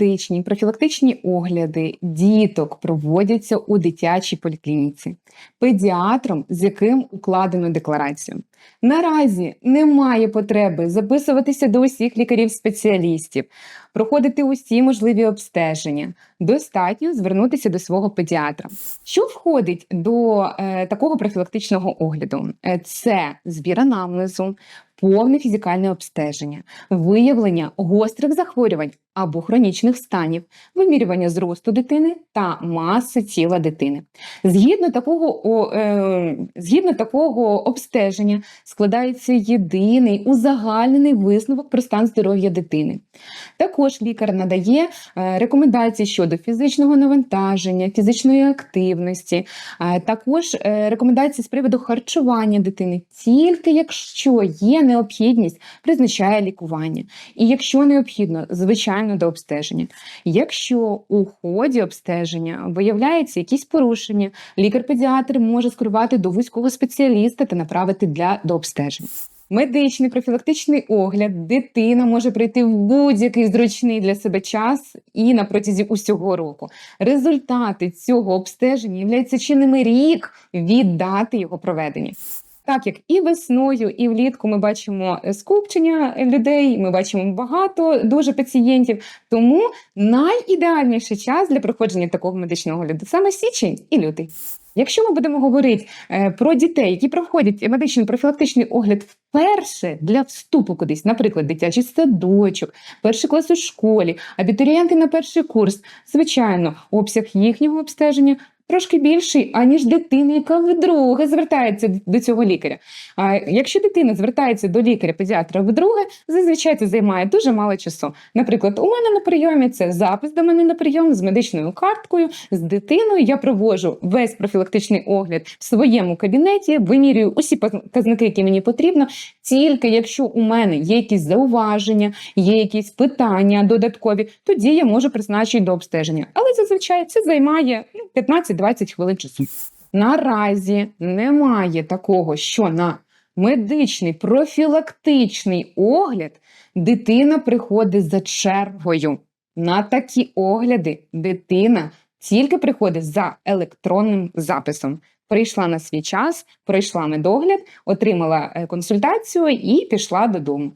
Медичні профілактичні огляди діток проводяться у дитячій поліклініці педіатром, з яким укладено декларацію. Наразі немає потреби записуватися до усіх лікарів-спеціалістів, проходити усі можливі обстеження. Достатньо звернутися до свого педіатра. Що входить до е, такого профілактичного огляду? Е, Це збір анамнезу, повне фізикальне обстеження, виявлення гострих захворювань або хронічних станів, вимірювання зросту дитини та маси тіла дитини. Згідно такого, о, е, згідно такого обстеження складається єдиний узагальнений висновок про стан здоров'я дитини. Також лікар надає е, рекомендації щодо фізичного навантаження, фізичної активності, також е, рекомендації з приводу харчування дитини, тільки якщо є необхідність, призначає лікування. І якщо необхідно, звичайно, до обстеження. Якщо у ході обстеження виявляється якісь порушення, лікар-педіатр може скерувати до вузького спеціаліста та направити для дообстеження. Медичний профілактичний огляд дитина може прийти в будь-який зручний для себе час і на протязі усього року. Результати цього обстеження являються чинними рік від дати його проведення. Так як і весною, і влітку ми бачимо е, скупчення людей, ми бачимо багато дуже пацієнтів. Тому найідеальніший час для проходження такого медичного огляду саме січень і лютий. Якщо ми будемо говорити е, про дітей, які проходять медичний профілактичний огляд вперше для вступу кудись, наприклад, дитячий садочок, перший клас у школі, абітурієнти на перший курс, звичайно, обсяг їхнього обстеження. Трошки більший, аніж дитина, яка вдруге звертається до цього лікаря. А якщо дитина звертається до лікаря-педіатра вдруге, зазвичай це займає дуже мало часу. Наприклад, у мене на прийомі це запис до мене на прийом з медичною карткою, з дитиною. Я проводжу весь профілактичний огляд в своєму кабінеті, вимірюю усі показники, які мені потрібно. Тільки якщо у мене є якісь зауваження, є якісь питання додаткові, тоді я можу призначити до обстеження. Але зазвичай це займає ну, 15-20 хвилин часу. Наразі немає такого, що на медичний профілактичний огляд дитина приходить за чергою. На такі огляди дитина тільки приходить за електронним записом. Прийшла на свій час, пройшла медогляд, отримала е, консультацію і пішла додому.